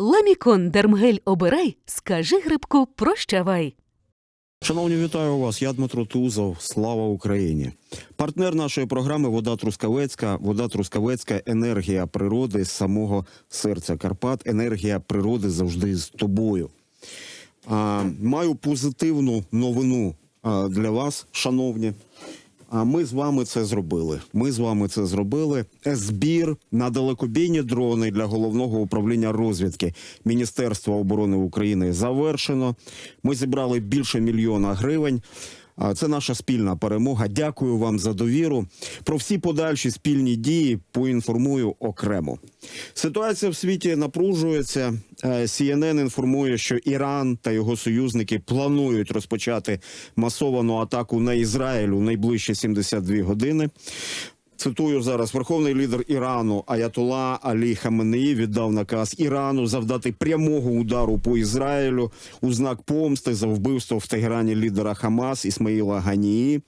Ламікон Дермгель обирай, скажи грибку прощавай. Шановні, вітаю вас. Я Дмитро Тузов. Слава Україні. Партнер нашої програми Вода Трускавецька. Вода Трускавецька енергія природи з самого серця Карпат. Енергія природи завжди з тобою. А, маю позитивну новину для вас, шановні. А ми з вами це зробили. Ми з вами це зробили. Збір на далекобійні дрони для головного управління розвідки Міністерства оборони України завершено. Ми зібрали більше мільйона гривень. Це наша спільна перемога. Дякую вам за довіру. Про всі подальші спільні дії поінформую окремо. Ситуація в світі напружується. Е, CNN інформує, що Іран та його союзники планують розпочати масовану атаку на Ізраїль у найближчі 72 години. Цитую зараз: Верховний лідер Ірану Аятола Алі Хаменеї віддав наказ Ірану завдати прямого удару по Ізраїлю у знак помсти за вбивство в Тегерані лідера Хамас Ісмаїла Ганії.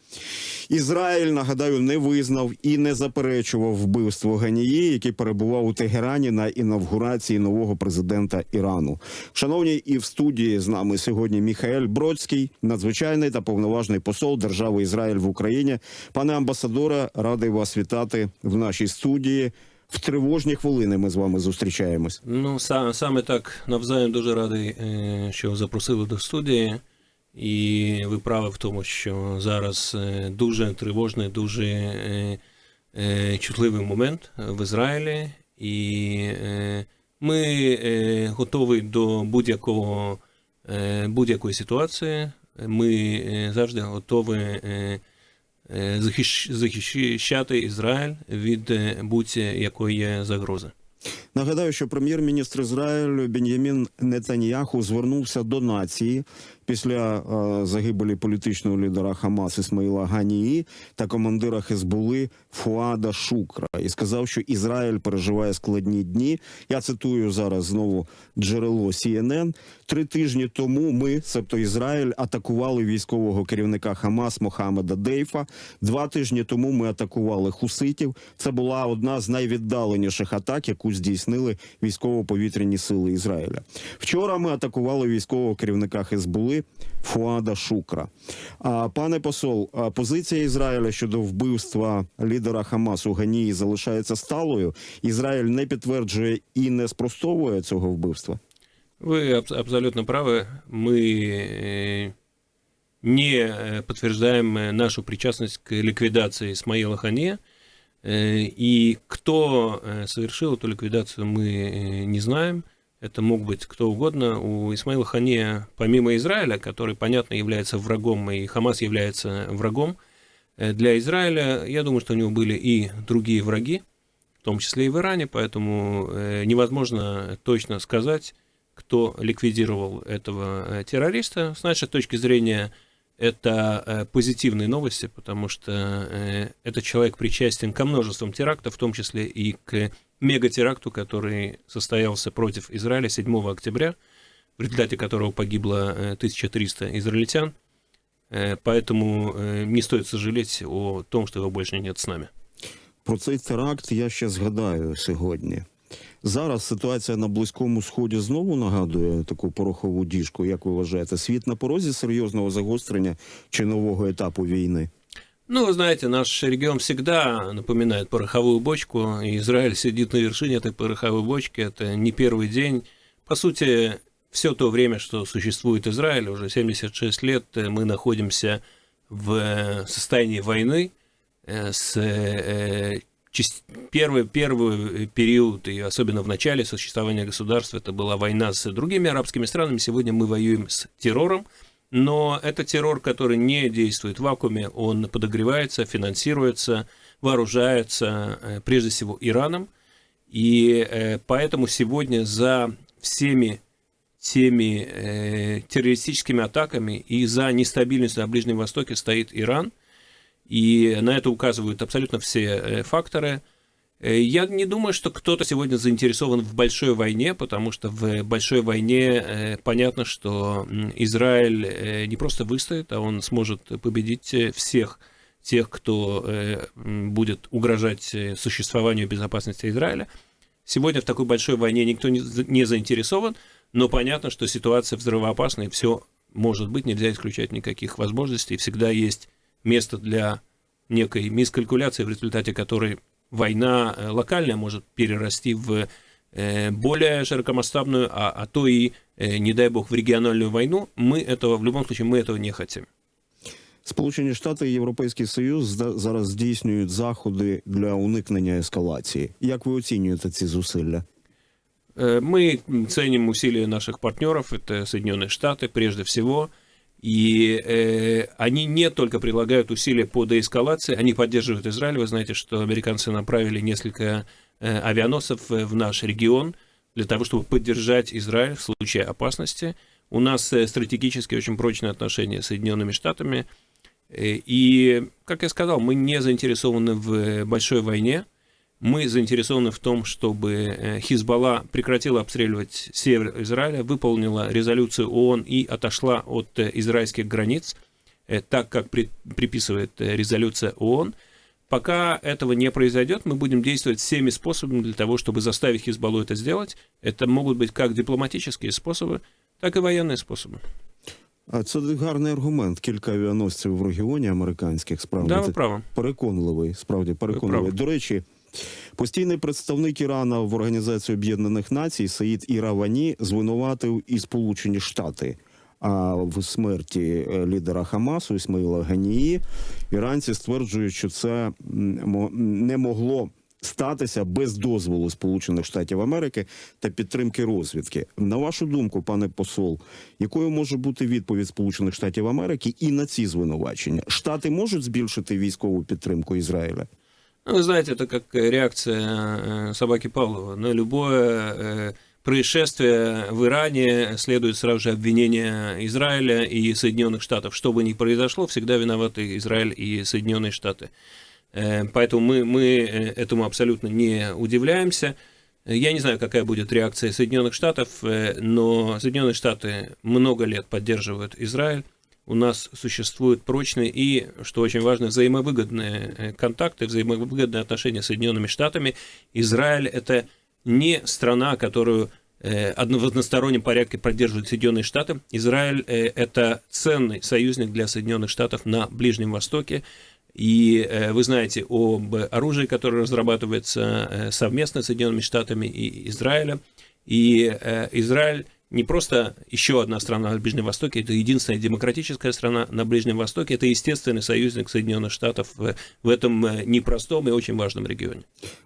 Ізраїль, нагадаю, не визнав і не заперечував вбивство Ганії, який перебував у Тегерані на інавгурації нового президента Ірану. Шановні, і в студії з нами сьогодні Міхаель Бродський, надзвичайний та повноважний посол держави Ізраїль в Україні. Пане амбасадоре, радий вас вітати в нашій студії. В тривожні хвилини ми з вами зустрічаємось. Ну, саме, саме так навзаєм дуже радий, е, що запросили до студії. І ви праві в тому, що зараз е, дуже тривожний, дуже е, чутливий момент в Ізраїлі, і ми готові до будь-якого будь-якої ситуації. Ми завжди готові захищати Ізраїль від е, будь-якої загрози. Нагадаю, що прем'єр-міністр Ізраїлю Бен'ямін Нетаньяху звернувся до нації після е, загибелі політичного лідера Хамас Ісмаїла Ганії та командира Хезбули Фуада Шукра і сказав, що Ізраїль переживає складні дні. Я цитую зараз знову джерело CNN. Три тижні тому ми, себто Ізраїль, атакували військового керівника Хамас Мохаммеда Дейфа. Два тижні тому ми атакували хуситів. Це була одна з найвіддаленіших атак, яку здійснили військово-повітряні сили Ізраїля. Вчора ми атакували військового керівника Хезбули Фуада Шукра. А пане посол, позиція Ізраїля щодо вбивства лідера Хамасу Ганії залишається сталою. Ізраїль не підтверджує і не спростовує цього вбивства. Вы аб- абсолютно правы. Мы э, не э, подтверждаем э, нашу причастность к ликвидации Исмаила Хане. И кто совершил эту ликвидацию, мы не знаем. Это мог быть кто угодно. У Исмаила Хане, помимо Израиля, который, понятно, является врагом, и Хамас является врагом для Израиля, я думаю, что у него были и другие враги, в том числе и в Иране, поэтому невозможно точно сказать, кто ликвидировал этого э, террориста. С нашей точки зрения, это э, позитивные новости, потому что э, этот человек причастен ко множествам терактов, в том числе и к мегатеракту, который состоялся против Израиля 7 октября, в результате которого погибло э, 1300 израильтян. Поэтому не стоит сожалеть о том, что его больше нет с нами. Про цей теракт я ще згадаю сьогодні. Зараз ситуація на Близькому Сході знову нагадує таку порохову діжку. Як ви вважаєте, світ на порозі серйозного загострення чи нового етапу війни? Ну, вы знаете, наш регион всегда напоминает пороховую бочку, и Израиль сидит на вершине этой пороховой бочки. Это не первый день. По сути, все то время, что существует Израиль, уже 76 лет, э, мы находимся в э, состоянии войны э, с э, часть- первый, первый период, и особенно в начале существования государства, это была война с другими арабскими странами. Сегодня мы воюем с террором, но это террор, который не действует в вакууме, он подогревается, финансируется, вооружается э, прежде всего Ираном. И э, поэтому сегодня за всеми теми э, террористическими атаками и за нестабильность на Ближнем Востоке стоит Иран. И на это указывают абсолютно все э, факторы. Э, Я не думаю, что кто-то сегодня заинтересован в большой войне, потому что в большой войне э, понятно, что Израиль не просто выстоит, а он сможет победить всех тех, кто будет угрожать существованию безопасности Израиля. Сегодня в такой большой войне никто не заинтересован, но понятно, что ситуация взрывоопасная, все может быть, нельзя исключать никаких возможностей, всегда есть место для некой мискалькуляции, в результате которой война э, локальная может перерасти в э, более широкомасштабную, а, а то и, э, не дай бог, в региональную войну. Мы этого, в любом случае, мы этого не хотим. Сполучені Штати і Європейський Союз зда- зараз здійснюють заходи для уникнення ескалації. Як ви оцінюєте ці зусилля? Э, Мы ценим усилия наших партнеров, это Соединенные Штаты прежде всего, и э, они не только прилагают усилия по деэскалации, они поддерживают Израиль. Вы знаете, что американцы направили несколько э, авианосцев э, в наш регион для того, чтобы поддержать Израиль в случае опасности. У нас э, стратегически очень прочные отношения с Соединенными Штатами. Э, И, как я сказал, мы не заинтересованы в э, большой войне. Мы заинтересованы в том, чтобы э, Хизбалла прекратила обстреливать север Израиля, выполнила резолюцию ООН и отошла от э, израильских границ, э, так как при- приписывает э, резолюция ООН. Пока этого не произойдет, мы будем действовать всеми способами для того, чтобы заставить Хизбаллу это сделать. Это могут быть как дипломатические способы, так и военные способы. А це гарний аргумент. Кілька авіаносців в регіоні американських справді Да, це вы правы. переконливий. Справді переконливий. праві. До речі, Постійний представник Ірана в Організації Об'єднаних Націй Саїд Іравані звинуватив і Сполучені Штати. А в смерті е, лідера Хамасу Ісмаїла Ганії іранці стверджують, що це не могло статися без дозволу Сполучених Штатів Америки та підтримки розвідки. На вашу думку, пане посол, якою може бути відповідь Сполучених Штатів Америки і на ці звинувачення? Штати можуть збільшити військову підтримку Ізраїля? Ну, вы знаете, это как реакция э, собаки Павлова. На любое э, происшествие в Иране следует сразу же обвинение Израиля и Соединенных Штатов. Что бы ни произошло, всегда виноваты Израиль и Соединенные Штаты. Э, Поэтому мы, мы этому абсолютно не удивляемся. Я не знаю, какая будет реакция Соединенных Штатов, но Соединенные Штаты много лет поддерживают Израиль. У нас существуют прочные и, что очень важно, взаимовыгодные э, контакты, взаимовыгодные отношения с Соединенными Штатами. Израиль – это не страна, которую э, в одностороннем порядке поддерживают Соединенные Штаты. Израиль э, – это ценный союзник для Соединенных Штатов на Ближнем Востоке. И вы знаете об оружии, которое разрабатывается совместно с Соединенными Штатами и Израилем. И Израиль не просто еще одна страна на Ближнем Востоке, это единственная демократическая страна на Ближнем Востоке, это естественный союзник Соединенных Штатов в, в этом э, непростом и очень важном регионе.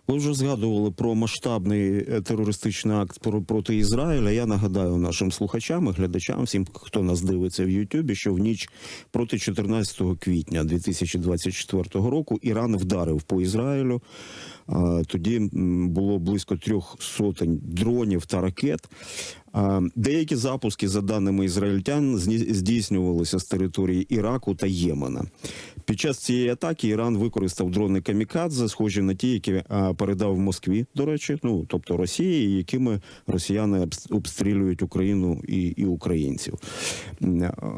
Ви вже згадували про масштабний е, терористичний акт про- проти Ізраїля. Я нагадаю нашим слухачам і глядачам, всім, хто нас дивиться в Ютубі, що в ніч проти 14 квітня 2024 року Іран вдарив по Ізраїлю. А, Тоді м, було близько трьох сотень дронів та ракет. Деякі запуски, за даними ізраїльтян, здійснювалися з території Іраку та Ємена. Під час цієї атаки Іран використав дрони камікадзе, схожі на ті, які передав Москві, до речі, ну тобто Росії, якими росіяни обстрілюють Україну і, і українців.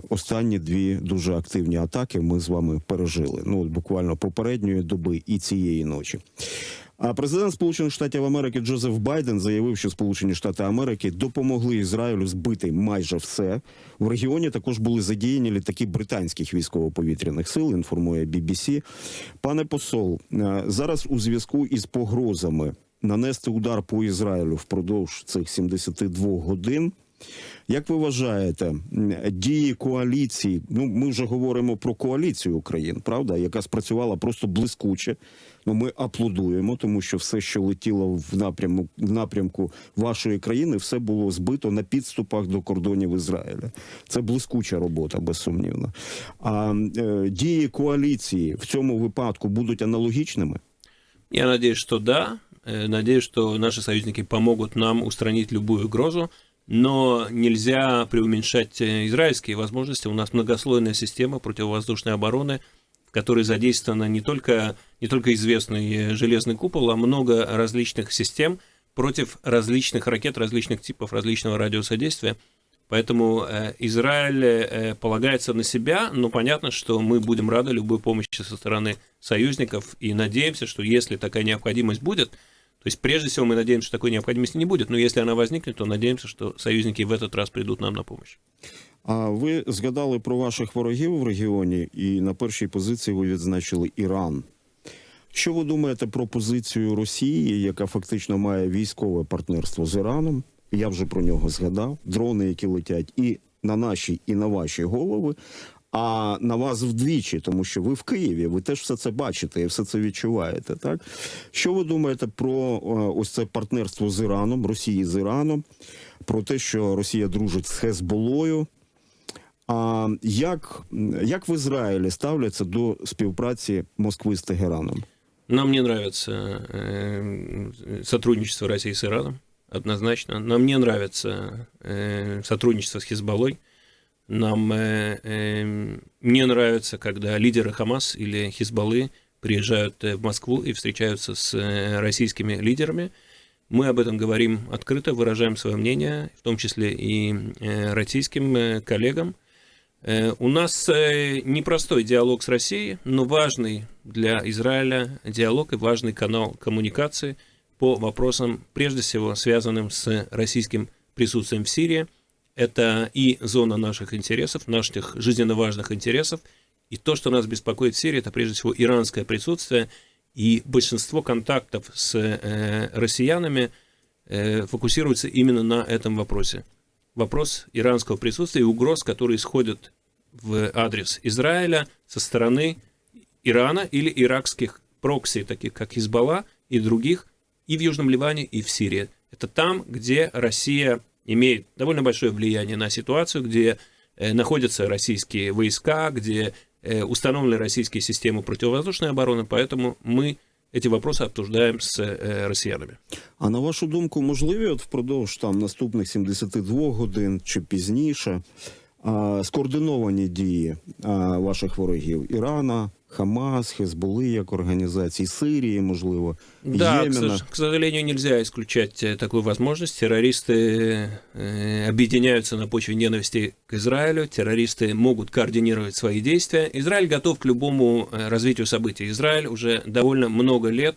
Останні дві дуже активні атаки ми з вами пережили. Ну от буквально попередньої доби і цієї ночі. А президент Сполучених Штатів Америки Джозеф Байден заявив, що Сполучені Штати Америки допомогли Ізраїлю збити майже все. В регіоні також були задіяні літаки британських військово-повітряних сил. Інформує BBC. Пане посол, е, зараз у зв'язку із погрозами нанести удар по Ізраїлю впродовж цих 72 годин. Як ви вважаєте, дії коаліції? Ну, ми вже говоримо про коаліцію України, правда, яка спрацювала просто блискуче. Ну, ми аплодуємо, тому що все, що летіло в напрямку в напрямку вашої країни, все було збито на підступах до кордонів Ізраїля. Це блискуча робота, безсумнівно. А е, дії коаліції в цьому випадку будуть аналогічними. Я надеюсь, что да. Э, Надеюсь, что наши союзники помогут нам устранить любую угрозу. Но нельзя преуменьшать э, израильские возможности. У нас многослойная система противовоздушной обороны, в которой задействовано не только, не только известный э, железный купол, а много различных систем против различных ракет, различных типов, различного радиуса действия. Поэтому э, Израиль э, полагается на себя, но понятно, что мы будем рады любой помощи со стороны союзников и надеемся, что если такая необходимость будет, то есть, прежде всего, мы надеемся, что такой необходимости не будет, но если она возникнет, то надеемся, что союзники в этот раз придут нам на помощь. А ви згадали про ваших ворогів в регіоні, і на першій позиції ви відзначили Іран. Що ви думаєте про позицію Росії, яка фактично має військове партнерство з Іраном? Я вже про нього згадав. Дрони, які летять і на наші, і на ваші голови, а на вас вдвічі, тому що ви в Києві, ви теж все це бачите і все це відчуваєте. Так що ви думаєте про е, ось це партнерство з Іраном, Росії з Іраном, про те, що Росія дружить з Хезболою? А як, як в Ізраїлі ставляться до співпраці Москви з Тегераном? Нам не нравится э, сотрудничество России с Ираном, однозначно. Нам не нравится э, сотрудничество с Хизбаллой. Нам э, э, не нравится, когда лидеры Хамас или Хизбаллы приезжают э, в Москву и встречаются с э, российскими лидерами. Мы об этом говорим открыто, выражаем свое мнение, в том числе и э, российским э, коллегам. Э, У нас э, непростой диалог с Россией, но важный для Израиля диалог и важный канал коммуникации по вопросам, прежде всего, связанным с российским присутствием в Сирии. Это и зона наших интересов, наших жизненно важных интересов, и то, что нас беспокоит в Сирии, это прежде всего иранское присутствие, и большинство контактов с э, россиянами фокусируется именно на этом вопросе вопрос иранского присутствия и угроз, которые исходят в адрес Израиля со стороны Ирана или иракских прокси, таких как Хизбалла и других, и в Южном Ливане, и в Сирии. Это там, где Россия имеет довольно большое влияние на ситуацию, где э, находятся российские войска, где э, установлены российские системы противовоздушной обороны, поэтому мы эти вопросы обсуждаем с э, россиянами. А на вашу думку, можливі от впродовж там наступних 72 годин чи пізніше а, скоординовані дії а, ваших ворогів Ірана, Хамас, Хезболи як організації, Сирії, можливо, Да, к, Йемена? сож- к сожалению, нельзя исключать э, такую возможность. Террористы э, объединяются на почве ненависти к Израилю, террористы могут координировать свои действия. Израиль готов к любому э, развитию событий. Израиль уже довольно много лет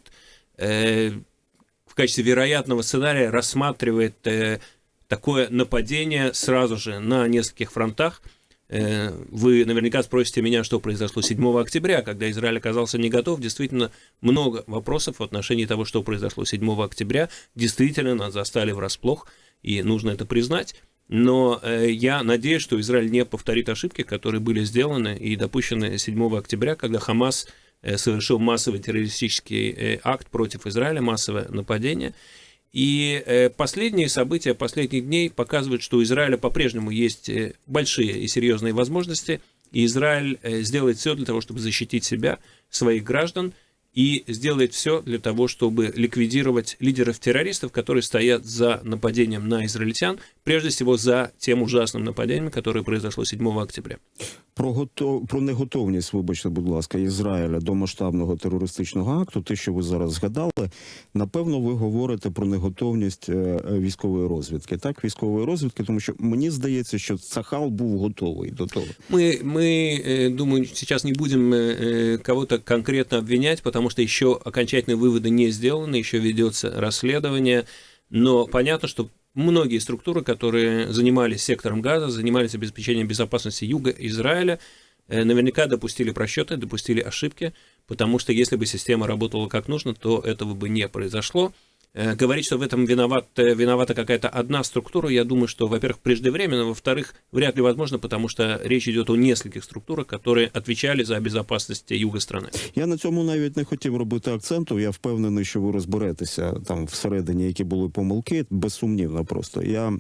э, в качестве вероятного сценария рассматривает э, такое нападение сразу же на нескольких фронтах. Э, Вы наверняка спросите меня, что произошло 7 октября, когда Израиль оказался не готов. Действительно, много вопросов в отношении того, что произошло 7 октября. Действительно, нас застали врасплох, и нужно это признать. Но э, я надеюсь, что Израиль не повторит ошибки, которые были сделаны и допущены 7 октября, когда Хамас э, совершил массовый террористический акт против Израиля, массовое нападение. И э, последние события последних дней показывают, что у Израиля по-прежнему есть э, большие и серьезные возможности, и Израиль э, сделает все для того, чтобы защитить себя, своих граждан, и сделает все для того, чтобы ликвидировать лидеров-террористов, которые стоят за нападением на израильтян, прежде всего за тем ужасным нападением, которое произошло 7 октября. Про готов... про неготовність, вибачте, будь ласка, Ізраїля до масштабного терористичного акту, те, що ви зараз згадали, напевно, ви говорите про неготовність е, е, військової розвідки. Так, військової розвідки, тому що мені здається, що Цахал був готовий до того. Мы, мы э, думаю, сейчас не будем э, э, кого-то конкретно обвинять, потому что еще окончательные выводы не сделаны, еще ведется расследование. Но понятно, что многие структуры, которые занимались сектором газа, занимались обеспечением безопасности юга Израиля, э, наверняка допустили просчеты, допустили ошибки, потому что если бы система работала как нужно, то этого бы не произошло. Э, Говорить, что в этом виноват, э, виновата какая-то одна структура, я думаю, что, во-первых, преждевременно, во-вторых, вряд ли возможно, потому что речь идет о нескольких структурах, которые отвечали за безопасность юга страны. Я на цьому навіть не хотів робити акценту. Я впевнений, що ви розберетеся там всередині, які були помилки, безсумнівно. Просто я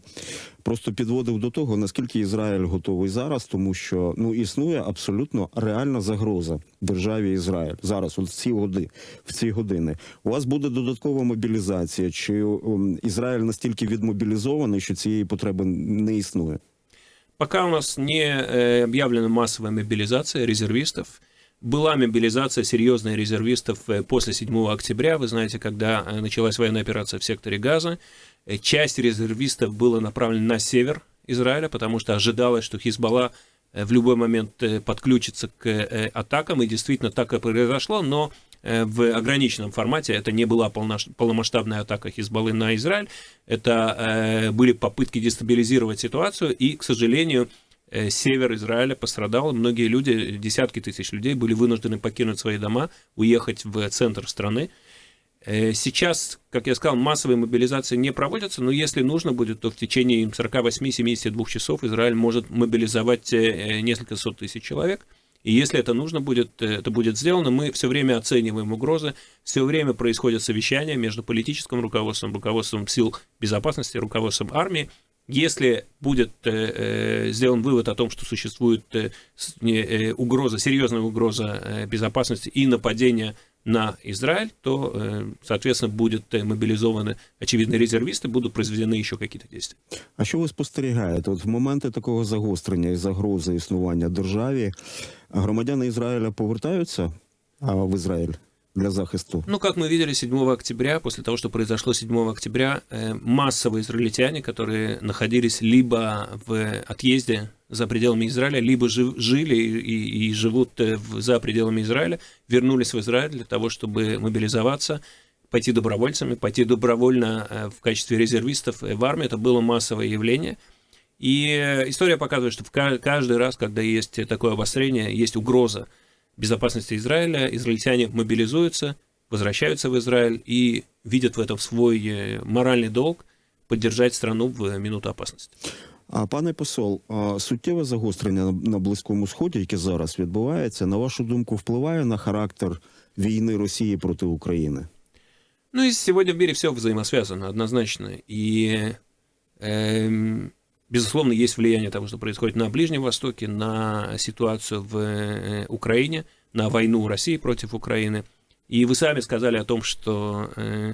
просто підводив до того, наскільки Ізраїль готовий зараз, тому що ну існує абсолютно реальна загроза державі Ізраїль зараз. От в ці годи, в ці години. У вас буде додаткова мобілізація, чи ем, Ізраїль настільки відмобілізований, що цієї потреби не існує? Пока у нас не э, объявлена массовая мобилизация резервистов, была мобилизация серьезная резервистов э, после 7 октября, вы знаете, когда э, началась военная операция в секторе Газа, Э, часть резервистов была направлена на север Израиля, потому что ожидалось, что Хизбалла в любой момент подключиться к атакам, и действительно так и произошло, но в ограниченном формате. Это не была полномасштабная атака Хизбаллы на Израиль, это были попытки дестабилизировать ситуацию, и, к сожалению, север Израиля пострадал, многие люди, десятки тысяч людей были вынуждены покинуть свои дома, уехать в центр страны. Э, Сейчас, как я сказал, массовые мобилизации не проводятся, но если нужно будет, то в течение 48-72 часов Израиль может мобилизовать э, несколько сот тысяч человек. И если это нужно будет, э, это будет сделано. Мы все время оцениваем угрозы, все время происходят совещания между политическим руководством, руководством сил безопасности, руководством армии. Если будет э, э, сделан вывод о том, что существует э, с- не, э, угроза, серьезная угроза э, безопасности и нападение на Израиль, то, э, соответственно, будут э, мобилизованы, очевидно, резервисты, будут произведены еще какие-то действия. А що ви спостерігаєте? От в моменти такого загострення і загрози існування державі громадяни Ізраїля повертаються а, в Ізраїль Для захисту? Ну, как мы видели 7 октября, после того, что произошло 7 октября, э, массовые израильтяне, которые находились либо в отъезде за пределами Израиля, либо жили и, и- живут э, в- за пределами Израиля, вернулись в Израиль для того, чтобы мобилизоваться, пойти добровольцами, пойти добровольно э, в качестве резервистов в армию. Это было массовое явление. И история показывает, что каждый раз, когда есть такое обострение, есть угроза безопасности Израиля, израильтяне мобилизуются, возвращаются в Израиль и видят в этом свой э, моральный долг поддержать страну в минуту опасности. А пане посол, а, суттєве загострення на, на Близькому Сході, яке зараз відбувається, на вашу думку, впливає на характер війни Росії проти України? Ну и сегодня в мире все взаимосвязано однозначно. И, эм, безусловно, есть влияние того, что происходит на Ближнем Востоке, на ситуацию в э, Украине, на войну России против Украины. И вы сами сказали о том, что э,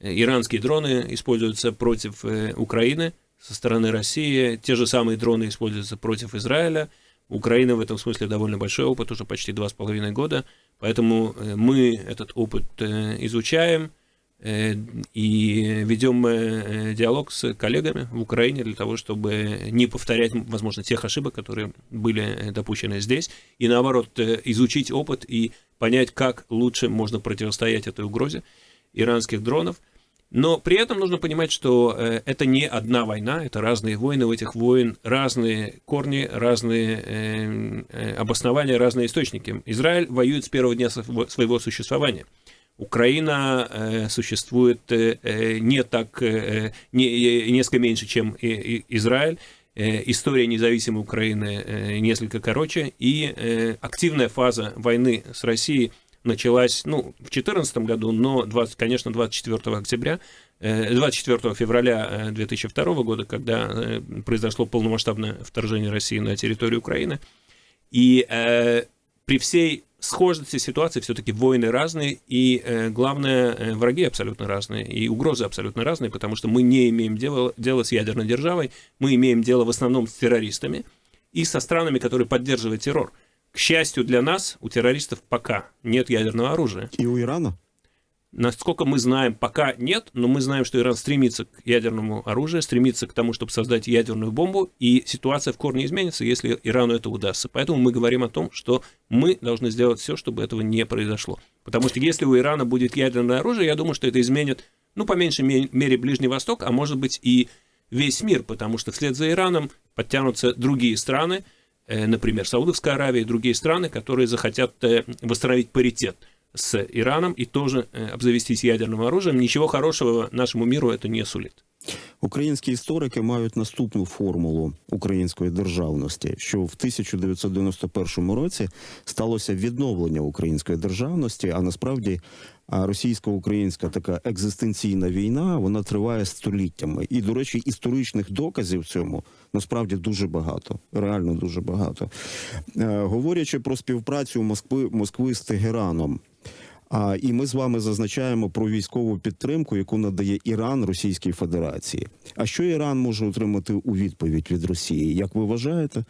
иранские дроны используются против э, Украины со стороны России, те же самые дроны используются против Израиля. У Украины в этом смысле довольно большой опыт, уже почти два с половиной года, поэтому э, мы этот опыт э, изучаем, э, и ведем э, диалог с коллегами в Украине для того, чтобы не повторять, возможно, тех ошибок, которые были э, допущены здесь, и наоборот э, изучить опыт и понять, как лучше можно противостоять этой угрозе иранских дронов. Но при этом нужно понимать, что э, это не одна война, это разные войны, у этих войн разные корни, разные э, э, обоснования, разные источники. Израиль воюет с первого дня своего существования. Украина э, существует э, э, не так, не, несколько меньше, чем Израиль. История независимой Украины несколько короче, и активная фаза войны с Россией началась, ну, в 2014 году, но, 20, конечно, 24 октября, э, 24 февраля э, 2002 года, когда произошло полномасштабное вторжение России на территорию Украины. И при всей схожести ситуации все-таки войны разные, и э, главное, э, враги абсолютно разные, и угрозы абсолютно разные, потому что мы не имеем дела, дела с ядерной державой, мы имеем дело в основном с террористами и со странами, которые поддерживают террор. К счастью для нас, у террористов пока нет ядерного оружия. І у Ірана? Насколько мы знаем, пока нет, но мы знаем, что Иран стремится к ядерному оружию, стремится к тому, чтобы создать ядерную бомбу, и ситуация в корне изменится, если Ирану это удастся. Поэтому мы говорим о том, что мы должны сделать все, чтобы этого не произошло. Потому что если у Ирана будет ядерное оружие, я думаю, что это изменит, ну, по меньшей ме- мере, Ближний Восток, а может быть и весь мир, потому что вслед за Ираном подтянутся другие страны, э, например, Саудовская Аравия и другие страны, которые захотят э, восстановить паритет с Ираном и тоже э, обзавестись ядерным оружием. Ничего хорошего нашему миру это не сулит. Українські історики мають наступну формулу української державності, що в 1991 році сталося відновлення української державності, а насправді російсько-українська така екзистенційна війна вона триває століттями. І, до речі, історичних доказів цьому насправді дуже багато, реально дуже багато. Е, говорячи про співпрацю Москви, Москви з Тегераном. А і ми з вами зазначаємо про військову підтримку, яку надає Іран Російській Федерації. А що Іран може отримати у відповідь від Росії? Як ви вважаєте?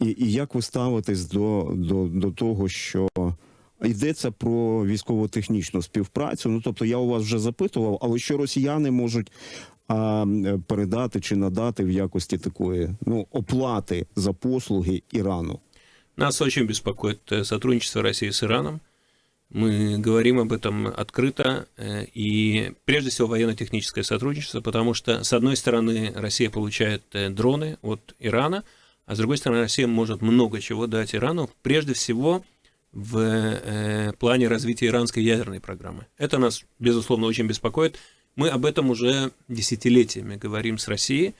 І, і як ви ставитесь до, до, до того, що йдеться про військово-технічну співпрацю? Ну тобто, я у вас вже запитував, але що росіяни можуть а передати чи надати в якості такої ну оплати за послуги Ірану? Нас очень беспокоит э, сотрудничество России с Ираном. Мы говорим об этом открыто, э, и прежде всего военно-техническое сотрудничество, потому что, с одной стороны, Россия получает э, дроны от Ирана, а с другой стороны, Россия может много чего дать Ирану, прежде всего в э, плане развития иранской ядерной программы. Это нас, безусловно, очень беспокоит. Мы об этом уже десятилетиями говорим с Россией.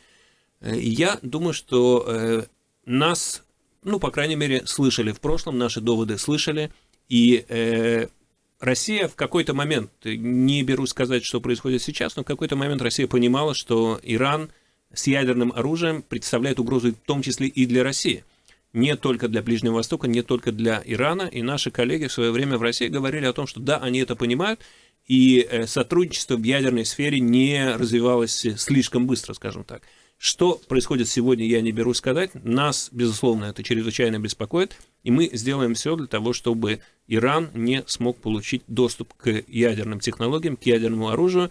Я думаю, что нас, ну, по крайней мере, слышали в прошлом, наши доводы слышали, и э, Россия в какой-то момент, не беру сказать, что происходит сейчас, но в какой-то момент Россия понимала, что Иран с ядерным оружием представляет угрозу в том числе и для России. Не только для Ближнего Востока, не только для Ирана. И наши коллеги в свое время в России говорили о том, что да, они это понимают, и э, сотрудничество в ядерной сфере не развивалось слишком быстро, скажем так. Что происходит сегодня, я не беру сказать. Нас, безусловно, это чрезвычайно беспокоит, и мы сделаем все для того, чтобы Иран не смог получить доступ к ядерным технологиям, к ядерному оружию,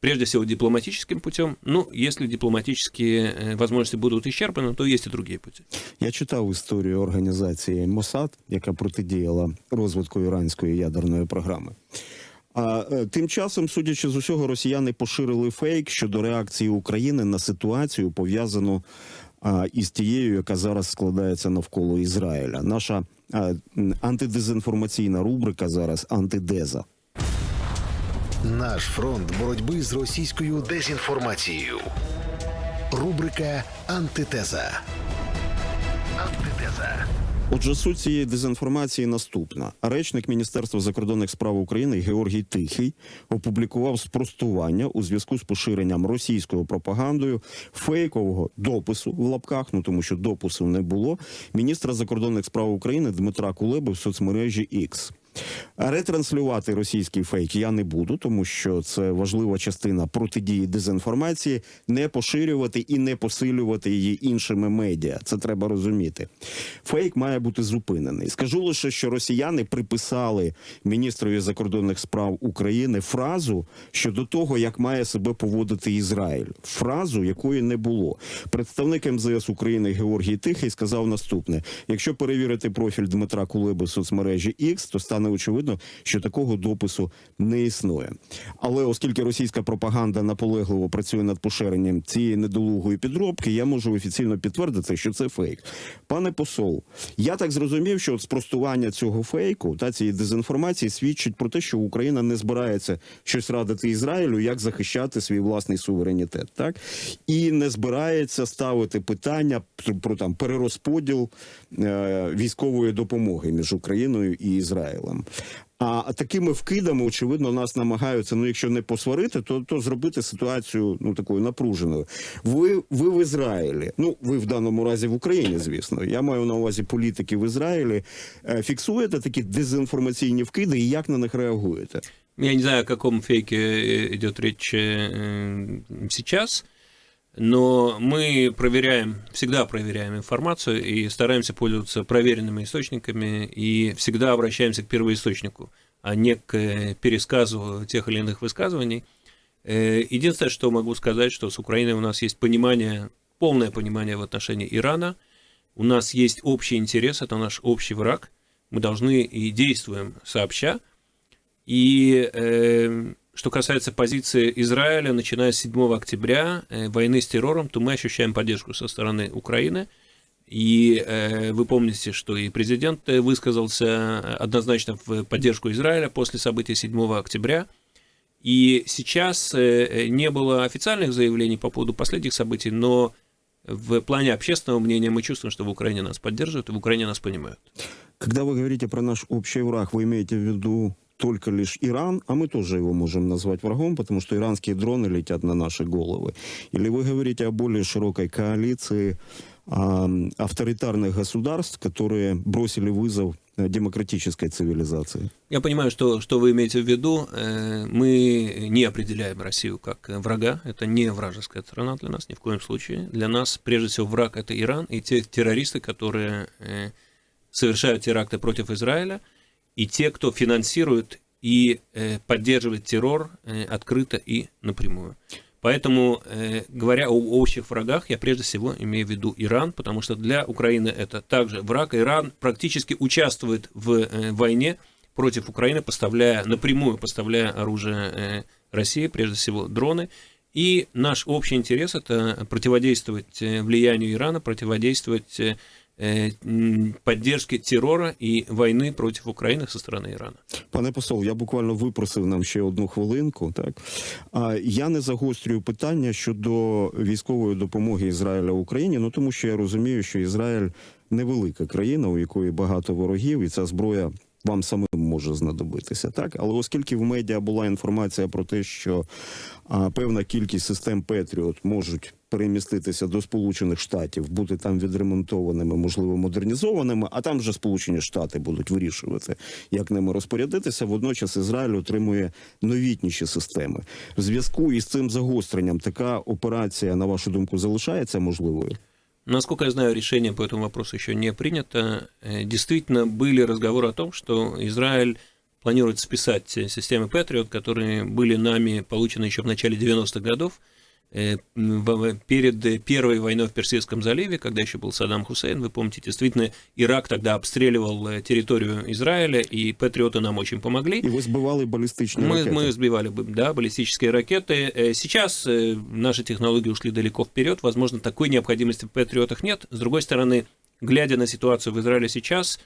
прежде всего дипломатическим путем. Ну, если дипломатические э, возможности будут исчерпаны, то есть и другие пути. Я читав історію організації Мосад, яка протидіяла розвитку іранської ядерної програми. А е, тим часом, судячи з усього, росіяни поширили фейк щодо реакції України на ситуацію, пов'язану а, із тією, яка зараз складається навколо Ізраїля. Наша антидезінформаційна рубрика зараз антидеза. Наш фронт боротьби з російською дезінформацією. Рубрика Антитеза. Антитеза. Отже, суть цієї дезінформації наступна. Речник Міністерства закордонних справ України Георгій Тихий опублікував спростування у зв'язку з поширенням російською пропагандою фейкового допису в лапках, ну тому що допису не було. Міністра закордонних справ України Дмитра Кулеби в соцмережі X. Ретранслювати російський фейк я не буду, тому що це важлива частина протидії дезінформації. Не поширювати і не посилювати її іншими медіа. Це треба розуміти. Фейк має бути зупинений. Скажу лише, що росіяни приписали міністрові закордонних справ України фразу щодо того, як має себе поводити Ізраїль. Фразу, якої не було. Представник МЗС України Георгій Тихий сказав наступне: якщо перевірити профіль Дмитра Кулеби в соцмережі X, то стане очевидно, що такого допису не існує. Але оскільки російська пропаганда наполегливо працює над поширенням цієї недолугої підробки, я можу офіційно підтвердити, що це фейк. Пане посол, я так зрозумів, що от спростування цього фейку та цієї дезінформації свідчить про те, що Україна не збирається щось радити Ізраїлю, як захищати свій власний суверенітет, так і не збирається ставити питання про там перерозподіл е, військової допомоги між Україною і Ізраїлем. А такими вкидами, очевидно, нас намагаються, ну якщо не посварити, то, то зробити ситуацію ну такою напруженою. Ви, ви в Ізраїлі, ну ви в даному разі в Україні, звісно. Я маю на увазі політики в Ізраїлі. Е, Фіксуєте такі дезінформаційні вкиди і як на них реагуєте? Я не знаю, о каком фейке э, идет речь э, сейчас, но мы проверяем, всегда проверяем информацию и стараемся пользоваться проверенными источниками и всегда обращаемся к первоисточнику, а не к э, пересказу тех или иных высказываний. Э, Единственное, что могу сказать, что с Украиной у нас есть понимание, полное понимание в отношении Ирана, у нас есть общий интерес, это наш общий враг, мы должны и действуем сообща, и э, что касается позиции Израиля, начиная с 7 октября э, войны с террором, то мы ощущаем поддержку со стороны Украины. И э, вы помните, что и президент э, высказался однозначно в поддержку Израиля после событий 7 октября. И сейчас э, не было официальных заявлений по поводу последних событий, но в плане общественного мнения мы чувствуем, что в Украине нас поддерживают и в Украине нас понимают. Когда вы говорите про наш общий враг, вы имеете в виду только лишь Иран, а мы тоже его можем назвать врагом, потому что иранские дроны летят на наши головы. Или вы говорите о более широкой коалиции а, авторитарных государств, которые бросили вызов э, демократической цивилизации? Я понимаю, что, что вы имеете в виду. Э, Мы не определяем Россию как врага. Это не вражеская страна для нас, ни в коем случае. Для нас, прежде всего, враг – это Иран и те террористы, которые э, совершают теракты против Израиля, и те, кто финансирует и э, поддерживает террор э, открыто и напрямую. Поэтому, э, говоря о общих врагах, я прежде всего имею в виду Иран, потому что для Украины это также враг. Иран практически участвует в э, войне против Украины, поставляя напрямую поставляя оружие э, России, прежде всего дроны. И наш общий интерес это противодействовать э, влиянию Ирана, противодействовать э, э, м, поддержке террора и войны против Украины со стороны Ирана. Пане посол, я буквально випросив нам ще одну хвилинку. Так а я не загострюю питання щодо військової допомоги Ізраїля Україні. Ну тому що я розумію, що Ізраїль невелика країна, у якої багато ворогів, і ця зброя вам самим може знадобитися. Так, але оскільки в медіа була інформація про те, що а, певна кількість систем Петріот можуть переміститися до Сполучених Штатів, бути там відремонтованими, можливо, модернізованими, а там вже Сполучені Штати будуть вирішувати, як ними розпорядитися. Водночас Ізраїль отримує новітніші системи. В зв'язку із цим загостренням така операція, на вашу думку, залишається можливою? Насколько я знаю, решение по этому вопросу еще не принято. Э, Действительно, были разговоры о том, что Израиль планирует списать э, системы Patriot, которые были нами получены еще в начале 90-х годов, перед э, первой войной в Персидском заливе, когда еще был Саддам Хусейн, вы помните, действительно, Ирак тогда обстреливал э, территорию Израиля, и патриоты нам очень помогли. І ви збивали балістичні Мы, ракети. мы сбивали бы, да, баллистические ракеты. Э, Сейчас э, наши технологии ушли далеко вперед. Возможно, такой необходимости в патриотах нет. С другой стороны, глядя на ситуацию в Израиле сейчас,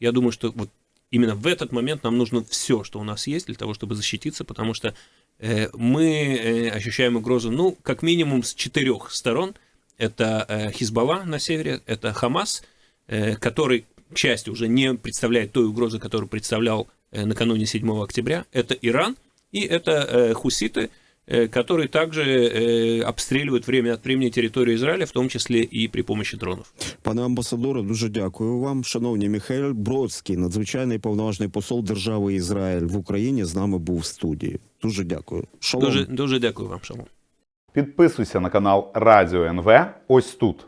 я думаю, что вот именно в этот момент нам нужно все, что у нас есть, для того, чтобы защититься, потому что э, мы э, ощущаем угрозу, ну, как минимум с четырех сторон. Это э, Хизбалла на севере, это Хамас, э, который, к счастью, уже не представляет той угрозы, которую представлял э, накануне 7 октября. Это Иран и это э, хуситы, э, которые также обстрілюють обстреливают время от времени территорию Израиля, в том числе и при помощи дронов. Пане амбасадоре, дуже дякую вам. Шановні Михайло Бродський, надзвичайний повноважний посол держави Ізраїль в Україні, з нами був в студії. Дуже дякую. Шалом. Дуже, дуже дякую вам, Шалом. Підписуйся на канал Радіо НВ ось тут.